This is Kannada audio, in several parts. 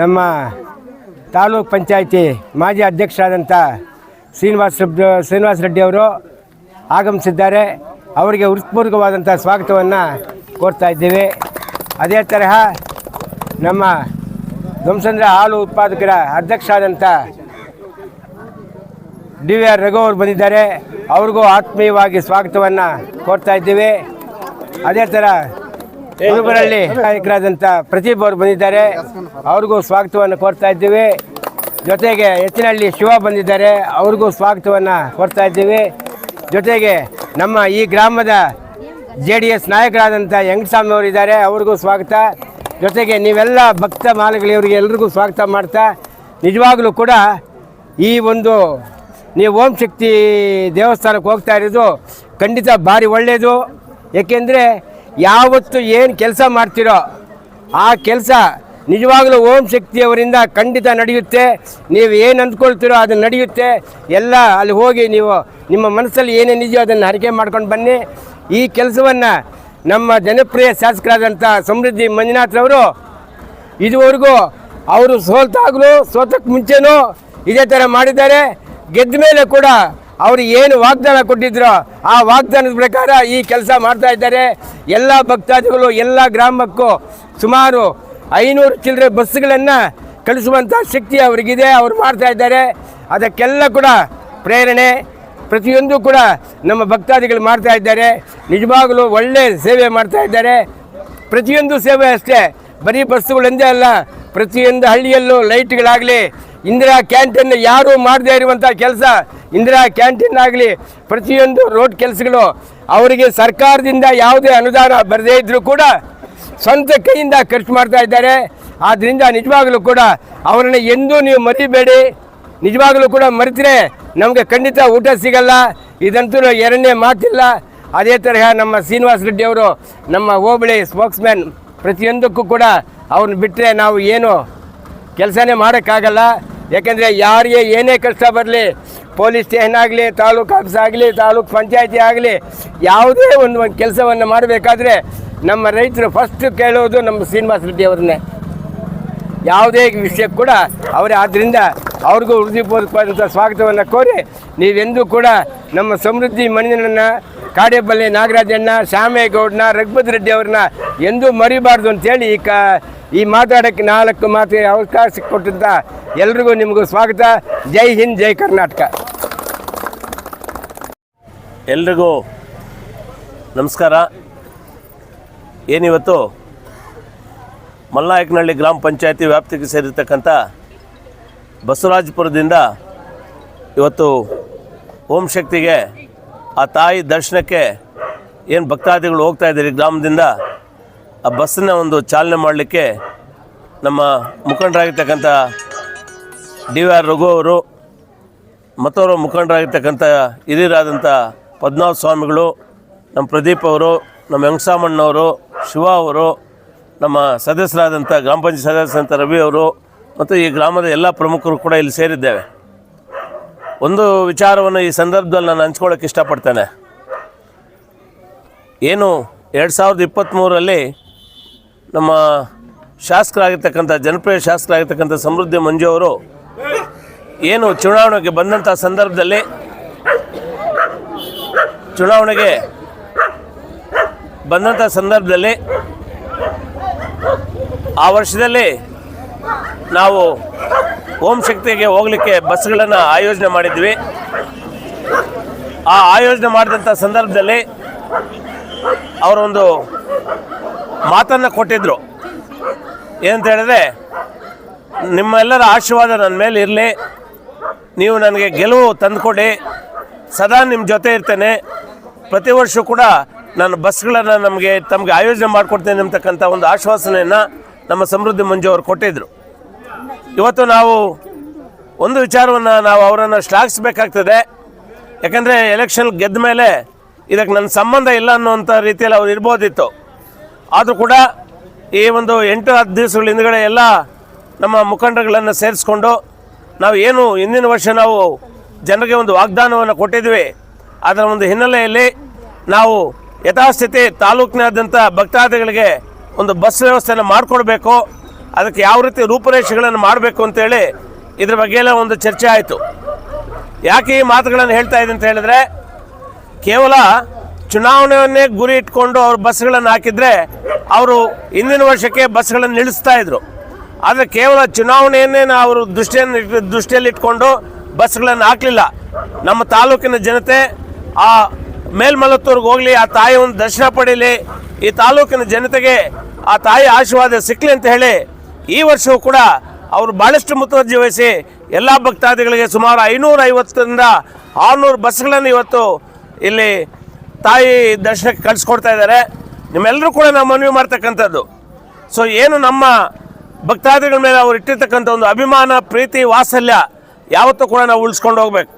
ನಮ್ಮ ತಾಲೂಕ್ ಪಂಚಾಯಿತಿ ಮಾಜಿ ಅಧ್ಯಕ್ಷರಾದಂಥ ಶ್ರೀನಿವಾಸ ಶ್ರೀನಿವಾಸ ರೆಡ್ಡಿ ಅವರು ಆಗಮಿಸಿದ್ದಾರೆ. ಅವರಿಗೆ ಹೃತ್ಪೂರ್ವಕವಾದಂಥ ಸ್ವಾಗತವನ್ನು ಕೋರ್ತಾ ಇದ್ದೇವೆ. ಅದೇ ತರಹ ನಮ್ಮ ಧ್ವಂಸಂದ್ರ ಹಾಲು ಉತ್ಪಾದಕರ ಅಧ್ಯಕ್ಷರಾದಂಥ ಡಿ ವಿ ಆರ್ ರಘು ಅವರು ಬಂದಿದ್ದಾರೆ. ಅವ್ರಿಗೂ ಆತ್ಮೀಯವಾಗಿ ಸ್ವಾಗತವನ್ನು ಕೋರ್ತಾ ಇದ್ದೇವೆ. ಅದೇ ಥರ ಕುರುಬರಳ್ಳಿ ನಾಯಕರಾದಂಥ ಪ್ರದೀಪ್ ಅವರು ಬಂದಿದ್ದಾರೆ. ಅವ್ರಿಗೂ ಸ್ವಾಗತವನ್ನು ಕೋರ್ತಾ ಇದ್ದೀವಿ. ಜೊತೆಗೆ ಎತ್ತಿನಹಳ್ಳಿ ಶಿವ ಬಂದಿದ್ದಾರೆ. ಅವ್ರಿಗೂ ಸ್ವಾಗತವನ್ನು ಕೋರ್ತಾ ಇದ್ದೀವಿ. ಜೊತೆಗೆ ನಮ್ಮ ಈ ಗ್ರಾಮದ ಜೆ ಡಿ ಎಸ್ ನಾಯಕರಾದಂಥ ಯಂಗಸ್ವಾಮಿ ಅವರು ಇದ್ದಾರೆ. ಅವ್ರಿಗೂ ಸ್ವಾಗತ. ಜೊತೆಗೆ ನೀವೆಲ್ಲ ಭಕ್ತ ಮಾಲಗಳಿಯವರಿಗೆ ಎಲ್ರಿಗೂ ಸ್ವಾಗತ ಮಾಡ್ತಾ, ನಿಜವಾಗಲೂ ಕೂಡ ಈ ಒಂದು ನೀವು ಓಂ ಶಕ್ತಿ ದೇವಸ್ಥಾನಕ್ಕೆ ಹೋಗ್ತಾ ಇರೋದು ಖಂಡಿತ ಭಾರಿ ಒಳ್ಳೆಯದು ಏಕೆಂದರೆ ಯಾವತ್ತು ಏನು ಕೆಲಸ ಮಾಡ್ತೀರೋ ಆ ಕೆಲಸ ನಿಜವಾಗಲೂ ಓಂ ಶಕ್ತಿಯವರಿಂದ ಖಂಡಿತ ನಡೆಯುತ್ತೆ. ನೀವು ಏನು ಅಂದ್ಕೊಳ್ತೀರೋ ಅದು ನಡೆಯುತ್ತೆ. ಎಲ್ಲ ಅಲ್ಲಿ ಹೋಗಿ ನೀವು ನಿಮ್ಮ ಮನಸ್ಸಲ್ಲಿ ಏನೇನಿದೆಯೋ ಅದನ್ನು ಹರಿಕೆ ಮಾಡ್ಕೊಂಡು ಬನ್ನಿ. ಈ ಕೆಲಸವನ್ನು ನಮ್ಮ ಜನಪ್ರಿಯ ಶಾಸಕರಾದಂಥ ಸಮೃದ್ಧಿ ಮಂಜುನಾಥ್ರವರು ಇದುವರೆಗೂ ಅವರು ಸೋಲ್ತಾಗಲೂ ಸೋತಕ್ಕೆ ಮುಂಚೆನೂ ಇದೇ ಥರ ಮಾಡಿದ್ದಾರೆ. ಗೆದ್ದ ಮೇಲೆ ಕೂಡ ಅವರು ಏನು ವಾಗ್ದಾನ ಕೊಟ್ಟಿದ್ರು ಆ ವಾಗ್ದಾನದ ಪ್ರಕಾರ ಈ ಕೆಲಸ ಮಾಡ್ತಾ ಇದ್ದಾರೆ. ಎಲ್ಲ ಭಕ್ತಾದಿಗಳು, ಎಲ್ಲ ಗ್ರಾಮಕ್ಕೂ ಸುಮಾರು ಐನೂರು ಚಿಲ್ಲರೆ ಬಸ್ಸುಗಳನ್ನು ಕಳಿಸುವಂಥ ಶಕ್ತಿ ಅವರಿಗಿದೆ. ಅವರು ಮಾಡ್ತಾ ಇದ್ದಾರೆ. ಅದಕ್ಕೆಲ್ಲ ಕೂಡ ಪ್ರೇರಣೆ. ಪ್ರತಿಯೊಂದು ಕೂಡ ನಮ್ಮ ಭಕ್ತಾದಿಗಳು ಮಾಡ್ತಾ ಇದ್ದಾರೆ. ನಿಜವಾಗಲೂ ಒಳ್ಳೆ ಸೇವೆ ಮಾಡ್ತಾ ಇದ್ದಾರೆ. ಪ್ರತಿಯೊಂದು ಸೇವೆ ಅಷ್ಟೇ. ಬರೀ ಬಸ್ಸುಗಳೊಂದೇ ಅಲ್ಲ, ಪ್ರತಿಯೊಂದು ಹಳ್ಳಿಯಲ್ಲೂ ಲೈಟ್ಗಳಾಗಲಿ ಇಂದಿರಾ ಕ್ಯಾಂಟೀನ್ ಯಾರು ಮಾಡದೇ ಇರುವಂಥ ಕೆಲಸ ಇಂದಿರಾ ಕ್ಯಾಂಟೀನ್ ಆಗಲಿ, ಪ್ರತಿಯೊಂದು ರೋಡ್ ಕೆಲಸಗಳು, ಅವರಿಗೆ ಸರ್ಕಾರದಿಂದ ಯಾವುದೇ ಅನುದಾನ ಬರದೇ ಇದ್ದರೂ ಕೂಡ ಸ್ವಂತ ಕೈಯಿಂದ ಖರ್ಚು ಮಾಡ್ತಾ ಇದ್ದಾರೆ. ಆದ್ದರಿಂದ ನಿಜವಾಗಲೂ ಕೂಡ ಅವರನ್ನು ಎಂದೂ ನೀವು ಮರಿಬೇಡಿ. ನಿಜವಾಗಲೂ ಕೂಡ ಮರೆತರೆ ನಮಗೆ ಖಂಡಿತ ಊಟ ಸಿಗಲ್ಲ. ಇದಂತೂ ಎರಡನೇ ಮಾತಿಲ್ಲ. ಅದೇ ತರಹ ನಮ್ಮ ಶ್ರೀನಿವಾಸ ರೆಡ್ಡಿ ಅವರು, ನಮ್ಮ ಹೋಬಳಿ ಸ್ಪೋಕ್ಸ್ಮ್ಯಾನ್ ಪ್ರತಿಯೊಂದಕ್ಕೂ ಕೂಡ ಅವ್ರನ್ನ ಬಿಟ್ಟರೆ ನಾವು ಏನು ಕೆಲಸನೇ ಮಾಡೋಕ್ಕಾಗಲ್ಲ. ಯಾಕೆಂದರೆ ಯಾರಿಗೆ ಏನೇ ಕೆಲಸ ಬರಲಿ, ಪೊಲೀಸ್ ಸ್ಟೇಷನ್ ಆಗಲಿ, ತಾಲೂಕು ಆಫೀಸ್ ಆಗಲಿ, ತಾಲೂಕು ಪಂಚಾಯತಿ ಆಗಲಿ, ಯಾವುದೇ ಒಂದು ಒಂದು ಕೆಲಸವನ್ನು ಮಾಡಬೇಕಾದ್ರೆ ನಮ್ಮ ರೈತರು ಫಸ್ಟ್ ಕೇಳೋದು ನಮ್ಮ ಶ್ರೀನಿವಾಸ ರೆಡ್ಡಿ ಅವ್ರನ್ನೇ. ಯಾವುದೇ ವಿಷಯಕ್ಕೆ ಕೂಡ ಅವರೇ. ಆದ್ದರಿಂದ ಅವ್ರಿಗೂ ಹೃದಯಪೂರ್ವಕವಾದಂಥ ಸ್ವಾಗತವನ್ನು ಕೋರಿ ನೀವೆಂದೂ ಕೂಡ ನಮ್ಮ ಸಮೃದ್ಧಿ ಮಣ್ಣಿನನ್ನು ಕಾಡೇಬಲ್ಲೆ ನಾಗರಾಜಣ್ಣ ಶ್ಯಾಮೇಗೌಡನ ರಘುಪತಿ ರೆಡ್ಡಿ ಅವ್ರನ್ನ ಎಂದೂ ಮರಿಬಾರ್ದು ಅಂತೇಳಿ ಈ ಕಾ ಈ ಮಾತಾಡೋಕ್ಕೆ ನಾಲ್ಕು ಮಾತು ಅವಕಾಶ ಕೊಟ್ಟಂತ ಎಲ್ರಿಗೂ ನಿಮಗೂ ಸ್ವಾಗತ. ಜೈ ಹಿಂದ್, ಜೈ ಕರ್ನಾಟಕ. ಎಲ್ರಿಗೂ ನಮಸ್ಕಾರ. ಏನಿವತ್ತು? ಮಲ್ಲಾಯಕನಹಳ್ಳಿ ಗ್ರಾಮ ಪಂಚಾಯತಿ ವ್ಯಾಪ್ತಿಗೆ ಸೇರಿರ್ತಕ್ಕಂಥ ಬಸವರಾಜಪುರದಿಂದ ಇವತ್ತು ಓಂ ಶಕ್ತಿಗೆ ಆ ತಾಯಿ ದರ್ಶನಕ್ಕೆ ಏನು ಭಕ್ತಾದಿಗಳು ಹೋಗ್ತಾ ಇದ್ದೀರಿ ಗ್ರಾಮದಿಂದ, ಆ ಬಸ್ಸನ್ನ ಒಂದು ಚಾಲನೆ ಮಾಡಲಿಕ್ಕೆ ನಮ್ಮ ಮುಖಂಡರಾಗಿರ್ತಕ್ಕಂಥ ಡಿ ವಿ ಆರ್ ರಘು ಅವರು ಮತ್ತವರ ಮುಖಂಡರಾಗಿರ್ತಕ್ಕಂಥ ಹಿರಿಯರಾದಂಥ ಪದ್ಮನಾಭ ಸ್ವಾಮಿಗಳು, ನಮ್ಮ ಪ್ರದೀಪ್ ಅವರು, ನಮ್ಮ ವೆಂಕಟಸಾಮಣ್ಣವರು ಶಿವ ಅವರು, ನಮ್ಮ ಸದಸ್ಯರಾದಂಥ ಗ್ರಾಮ ಪಂಚಾಯತ್ ಸದಸ್ಯರಂಥ ರವಿ ಅವರು, ಮತ್ತು ಈ ಗ್ರಾಮದ ಎಲ್ಲ ಪ್ರಮುಖರು ಕೂಡ ಇಲ್ಲಿ ಸೇರಿದ್ದೇವೆ. ಒಂದು ವಿಚಾರವನ್ನು ಈ ಸಂದರ್ಭದಲ್ಲಿ ನಾನು ಹಂಚ್ಕೊಳ್ಳೋಕೆ ಇಷ್ಟಪಡ್ತೇನೆ. ಏನು ಎರಡು ಸಾವಿರದ ಇಪ್ಪತ್ತ್ಮೂರರಲ್ಲಿ ನಮ್ಮ ಶಾಸಕರಾಗಿರ್ತಕ್ಕಂಥ, ಜನಪ್ರಿಯ ಶಾಸಕರಾಗಿರ್ತಕ್ಕಂಥ ಸಮೃದ್ಧಿ ಮಂಜು ಅವರು ಏನು ಚುನಾವಣೆಗೆ ಬಂದಂಥ ಸಂದರ್ಭದಲ್ಲಿ ಚುನಾವಣೆಗೆ ಬಂದಂಥ ಸಂದರ್ಭದಲ್ಲಿ ಆ ವರ್ಷದಲ್ಲಿ ನಾವು ಓಂ ಶಕ್ತಿಗೆ ಹೋಗಲಿಕ್ಕೆ ಬಸ್ಗಳನ್ನು ಆಯೋಜನೆ ಮಾಡಿದ್ವಿ. ಆ ಆಯೋಜನೆ ಮಾಡಿದಂಥ ಸಂದರ್ಭದಲ್ಲಿ ಅವರೊಂದು ಮಾತನ್ನು ಕೊಟ್ಟಿದ್ದರು ಏನಂತ ಹೇಳಿದ್ರೆ, ನಿಮ್ಮೆಲ್ಲರ ಆಶೀರ್ವಾದ ನನ್ನ ಮೇಲೆ ಇರಲಿ, ನೀವು ನನಗೆ ಗೆಲುವು ತಂದುಕೊಡಿ, ಸದಾ ನಿಮ್ಮ ಜೊತೆ ಇರ್ತೇನೆ. ಪ್ರತಿ ವರ್ಷ ಕೂಡ ನಾನು ಬಸ್ಗಳನ್ನು ನಮಗೆ ತಮಗೆ ಆಯೋಜನೆ ಮಾಡಿಕೊಡ್ತೇನೆ ಅಂತಕ್ಕಂಥ ಒಂದು ಆಶ್ವಾಸನೆಯನ್ನು ನಮ್ಮ ಸಮೃದ್ಧಿ ಮಂಜು ಅವರು ಕೊಟ್ಟಿದ್ದರು ಇವತ್ತು ನಾವು ಒಂದು ವಿಚಾರವನ್ನು ನಾವು ಅವರನ್ನು ಶ್ಲಾಘಿಸಬೇಕಾಗ್ತದೆ. ಯಾಕಂದರೆ ಎಲೆಕ್ಷನ್ ಗೆದ್ದ ಮೇಲೆ ಇದಕ್ಕೆ ನನ್ನ ಸಂಬಂಧ ಇಲ್ಲ ಅನ್ನುವಂಥ ರೀತಿಯಲ್ಲಿ ಅವ್ರು ಇರ್ಬೋದಿತ್ತು. ಆದರೂ ಕೂಡ ಈ ಒಂದು ಎಂಟು ಹತ್ತು ದಿವಸಗಳ ಹಿಂದ್ಗಡೆ ಎಲ್ಲ ನಮ್ಮ ಮುಖಂಡರುಗಳನ್ನು ಸೇರಿಸ್ಕೊಂಡು ನಾವು ಏನು ಹಿಂದಿನ ವರ್ಷ ನಾವು ಜನರಿಗೆ ಒಂದು ವಾಗ್ದಾನವನ್ನು ಕೊಟ್ಟಿದ್ವಿ. ಅದರ ಒಂದು ಹಿನ್ನೆಲೆಯಲ್ಲಿ ನಾವು ಯಥಾಸ್ಥಿತಿ ತಾಲೂಕಿನಾದ್ಯಂತ ಭಕ್ತಾದಿಗಳಿಗೆ ಒಂದು ಬಸ್ ವ್ಯವಸ್ಥೆಯನ್ನು ಮಾಡಿಕೊಡ್ಬೇಕು. ಅದಕ್ಕೆ ಯಾವ ರೀತಿ ರೂಪುರೇಷೆಗಳನ್ನು ಮಾಡಬೇಕು ಅಂತೇಳಿ ಇದ್ರ ಬಗ್ಗೆ ಎಲ್ಲ ಒಂದು ಚರ್ಚೆ ಆಯಿತು. ಯಾಕೆ ಈ ಮಾತುಗಳನ್ನು ಹೇಳ್ತಾ ಇದೆ ಅಂತ ಹೇಳಿದ್ರೆ, ಕೇವಲ ಚುನಾವಣೆಯನ್ನೇ ಗುರಿ ಇಟ್ಕೊಂಡು ಅವ್ರು ಬಸ್ಗಳನ್ನು ಹಾಕಿದ್ರೆ ಅವರು ಇಂದಿನ ವರ್ಷಕ್ಕೆ ಬಸ್ಗಳನ್ನು ನಿಲ್ಲಿಸ್ತಾ ಇದ್ರು. ಆದರೆ ಕೇವಲ ಚುನಾವಣೆಯನ್ನೇ ಅವರು ದೃಷ್ಟಿಯನ್ನು ದೃಷ್ಟಿಯಲ್ಲಿ ಇಟ್ಕೊಂಡು ಬಸ್ಗಳನ್ನು ಹಾಕಲಿಲ್ಲ. ನಮ್ಮ ತಾಲೂಕಿನ ಜನತೆ ಆ ಮೇಲ್ಮಲತ್ತೂರ್ಗೆ ಹೋಗಲಿ, ಆ ತಾಯಿ ಒಂದು ದರ್ಶನ ಪಡೀಲಿ, ಈ ತಾಲೂಕಿನ ಜನತೆಗೆ ಆ ತಾಯಿ ಆಶೀರ್ವಾದ ಸಿಕ್ಕಲಿ ಅಂತ ಹೇಳಿ ಈ ವರ್ಷವೂ ಕೂಡ ಅವರು ಭಾಳಷ್ಟು ಮುತುವರ್ಜಿ ವಹಿಸಿ ಎಲ್ಲ ಭಕ್ತಾದಿಗಳಿಗೆ ಸುಮಾರು ಐನೂರ ಐವತ್ತರಿಂದ ಆರುನೂರು ಬಸ್ಗಳನ್ನು ಇವತ್ತು ಇಲ್ಲಿ ತಾಯಿ ದರ್ಶನಕ್ಕೆ ಕಳಿಸ್ಕೊಡ್ತಾ ಇದ್ದಾರೆ. ನಿಮ್ಮೆಲ್ಲರೂ ಕೂಡ ನಾವು ಮನವಿ ಮಾಡ್ತಕ್ಕಂಥದ್ದು. ಸೊ ಏನು ನಮ್ಮ ಭಕ್ತಾದಿಗಳ ಮೇಲೆ ಅವ್ರು ಇಟ್ಟಿರ್ತಕ್ಕಂಥ ಒಂದು ಅಭಿಮಾನ, ಪ್ರೀತಿ, ವಾತ್ಸಲ್ಯ ಯಾವತ್ತೂ ಕೂಡ ನಾವು ಉಳಿಸ್ಕೊಂಡು ಹೋಗ್ಬೇಕು.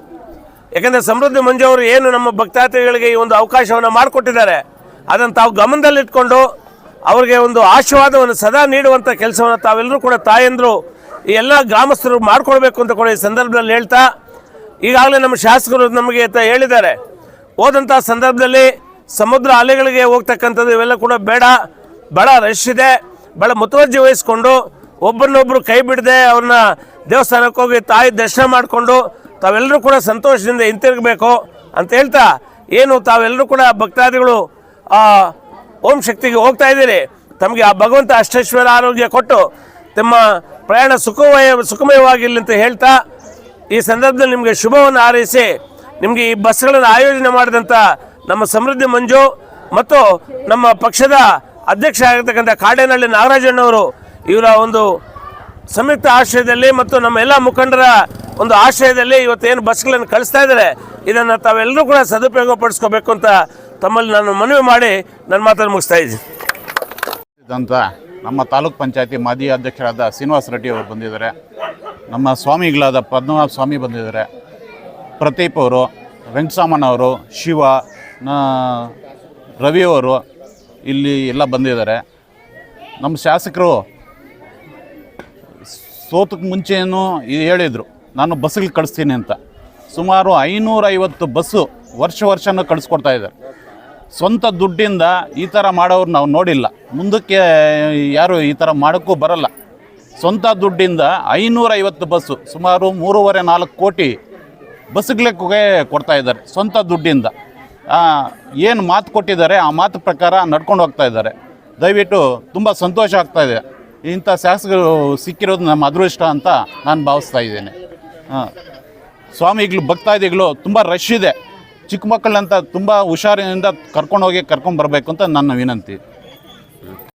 ಯಾಕೆಂದರೆ ಸಮೃದ್ಧಿ ಮಂಜು ಅವರು ಏನು ನಮ್ಮ ಭಕ್ತಾದಿಗಳಿಗೆ ಈ ಒಂದು ಅವಕಾಶವನ್ನು ಮಾಡಿಕೊಟ್ಟಿದ್ದಾರೆ, ಅದನ್ನು ತಾವು ಗಮನದಲ್ಲಿಟ್ಕೊಂಡು ಅವರಿಗೆ ಒಂದು ಆಶೀರ್ವಾದವನ್ನು ಸದಾ ನೀಡುವಂಥ ಕೆಲಸವನ್ನು ತಾವೆಲ್ಲರೂ ಕೂಡ ತಾಯಂದರು ಈ ಎಲ್ಲ ಗ್ರಾಮಸ್ಥರು ಮಾಡಿಕೊಡ್ಬೇಕು ಅಂತ ಕೂಡ ಈ ಸಂದರ್ಭದಲ್ಲಿ ಹೇಳ್ತಾ, ಈಗಾಗಲೇ ನಮ್ಮ ಶಾಸಕರು ನಮಗೆ ಹೇಳಿದ್ದಾರೆ. ಹೋದಂಥ ಸಂದರ್ಭದಲ್ಲಿ ಸಮುದ್ರ ಅಲೆಗಳಿಗೆ ಹೋಗ್ತಕ್ಕಂಥದ್ದು ಇವೆಲ್ಲ ಕೂಡ ಬೇಡ ಭಾಳ ರಶ್ ಇದೆ ಭಾಳ ಮುತುವರ್ಜಿ ವಹಿಸ್ಕೊಂಡು ಒಬ್ಬರನ್ನೊಬ್ಬರು ಕೈ ಬಿಡದೆ ಅವ್ರನ್ನ ದೇವಸ್ಥಾನಕ್ಕೆ ಹೋಗಿ ತಾಯಿ ದರ್ಶನ ಮಾಡಿಕೊಂಡು ತಾವೆಲ್ಲರೂ ಕೂಡ ಸಂತೋಷದಿಂದ ಹಿಂತಿರುಗಬೇಕು ಅಂತ ಹೇಳ್ತಾ, ಏನು ತಾವೆಲ್ಲರೂ ಕೂಡ ಭಕ್ತಾದಿಗಳು ಓಂ ಶಕ್ತಿಗೆ ಹೋಗ್ತಾ ಇದ್ದೀರಿ. ತಮಗೆ ಆ ಭಗವಂತ ಅಷ್ಟೇಶ್ವರ ಆರೋಗ್ಯ ಕೊಟ್ಟು ತಮ್ಮ ಪ್ರಯಾಣ ಸುಖಮಯ, ಸುಖಮಯವಾಗಿರಲಿ ಅಂತ ಹೇಳ್ತಾ ಈ ಸಂದರ್ಭದಲ್ಲಿ ನಿಮಗೆ ಶುಭವನ್ನು ಹಾರೈಸಿ, ನಿಮಗೆ ಈ ಬಸ್ಗಳನ್ನು ಆಯೋಜನೆ ಮಾಡಿದಂಥ ನಮ್ಮ ಸಮೃದ್ಧಿ ಮಂಜು ಮತ್ತು ನಮ್ಮ ಪಕ್ಷದ ಅಧ್ಯಕ್ಷ ಆಗಿರ್ತಕ್ಕಂಥ ಕಾಡೇನಹಳ್ಳಿ ನಾಗರಾಜಣ್ಣವರು ಇವರ ಒಂದು ಸಂಯುಕ್ತ ಆಶ್ರಯದಲ್ಲಿ ಮತ್ತು ನಮ್ಮ ಎಲ್ಲ ಮುಖಂಡರ ಒಂದು ಆಶ್ರಯದಲ್ಲಿ ಇವತ್ತೇನು ಬಸ್ಗಳನ್ನು ಕಳಿಸ್ತಾ ಇದ್ದಾರೆ. ಇದನ್ನು ತಾವೆಲ್ಲರೂ ಕೂಡ ಸದುಪಯೋಗ ಪಡಿಸ್ಕೋಬೇಕು ಅಂತ ತಮ್ಮಲ್ಲಿ ನಾನು ಮನವಿ ಮಾಡಿ ನನ್ನ ಮಾತನ್ನು ಮುಗಿಸ್ತಾ ಇದ್ದೀನಿ. ಅಂತ ನಮ್ಮ ತಾಲೂಕ್ ಪಂಚಾಯತಿ ಮಾಜಿ ಅಧ್ಯಕ್ಷರಾದ ಶ್ರೀನಿವಾಸ ರೆಡ್ಡಿ ಅವರು ಬಂದಿದ್ದಾರೆ. ನಮ್ಮ ಸ್ವಾಮಿಗಳಾದ ಪದ್ಮನಾಭ ಸ್ವಾಮಿ ಬಂದಿದ್ದಾರೆ. ಪ್ರತೀಪ್ ಅವರು ವೆಂಕಟಸಾಮನ್ ಅವರು, ಶಿವ ರವಿಯವರು ಇಲ್ಲಿ ಎಲ್ಲ ಬಂದಿದ್ದಾರೆ. ನಮ್ಮ ಶಾಸಕರು ಸೋತಕ್ಕೆ ಮುಂಚೆಯೂ ಹೇಳಿದರು, ನಾನು ಬಸ್ಸಿಗೆ ಕಳಿಸ್ತೀನಿ ಅಂತ. ಸುಮಾರು ಐನೂರೈವತ್ತು ಬಸ್ಸು ವರ್ಷ ವರ್ಷನೂ ಕಳಿಸ್ಕೊಡ್ತಾ ಇದ್ದಾರೆ. ಸ್ವಂತ ದುಡ್ಡಿಂದ ಈ ಥರ ಮಾಡೋರು ನಾವು ನೋಡಿಲ್ಲ. ಮುಂದಕ್ಕೆ ಯಾರು ಈ ಥರ ಮಾಡೋಕ್ಕೂ ಬರಲ್ಲ. ಸ್ವಂತ ದುಡ್ಡಿಂದ ಐನೂರೈವತ್ತು ಬಸ್ಸು, ಸುಮಾರು ಮೂರುವರೆ ನಾಲ್ಕು ಕೋಟಿ ಬಸ್ಗಳಿಗೆ ಕೊಡ್ತಾ ಇದ್ದಾರೆ, ಸ್ವಂತ ದುಡ್ಡಿಂದ. ಏನು ಮಾತು ಕೊಟ್ಟಿದ್ದಾರೆ, ಆ ಮಾತು ಪ್ರಕಾರ ನಡ್ಕೊಂಡು ಹೋಗ್ತಾ ಇದ್ದಾರೆ. ದಯವಿಟ್ಟು ತುಂಬ ಸಂತೋಷ ಆಗ್ತಾ ಇದೆ. ಇಂಥ ಶಾಸಕರು ಸಿಕ್ಕಿರೋದು ನಮ್ಮ ಅದೃಷ್ಟ ಅಂತ ನಾನು ಭಾವಿಸ್ತಾ ಇದ್ದೇನೆ. ಹಾಂ. ಸ್ವಾಮಿಗಳು, ಭಕ್ತಾದಿಗಳು, ತುಂಬ ರಶ್ ಇದೆ. ಚಿಕ್ಕ ಮಕ್ಕಳಂತ ತುಂಬ ಹುಷಾರಿನಿಂದ ಕರ್ಕೊಂಡೋಗಿ ಕರ್ಕೊಂಬರ್ಬೇಕು ಅಂತ ನನ್ನ ವಿನಂತಿ.